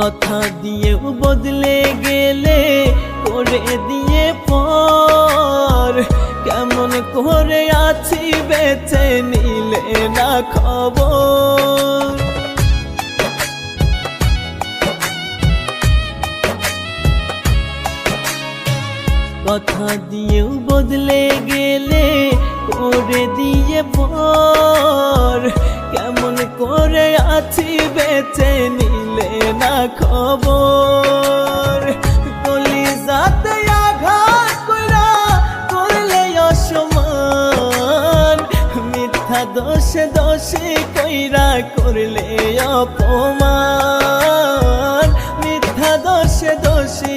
কথা দিয়েও বদলে গেলে, করে দিয়ে পর। কেমন করে আছি বেঁচে নিলে না খবর? কথা দিয়েও বদলে গেলে, করে দিয়ে পর। কেমন করে আছি বেঁচে নিলে খবর। গলি যাতে আঘাত কইরা করলে অসমান মিথ্যা দোষে দোষে কইরা করলে অপমান। মিথ্যা দোষে দোষী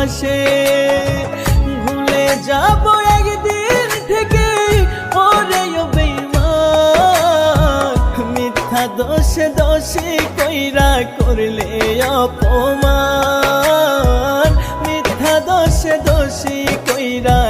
ভাসে ভুলে যাব একদিন থেকে, ওরে মিথ্যা দোষে দোষে কইরা করলে অপমান। মিথ্যা দোষে দোষী কইরা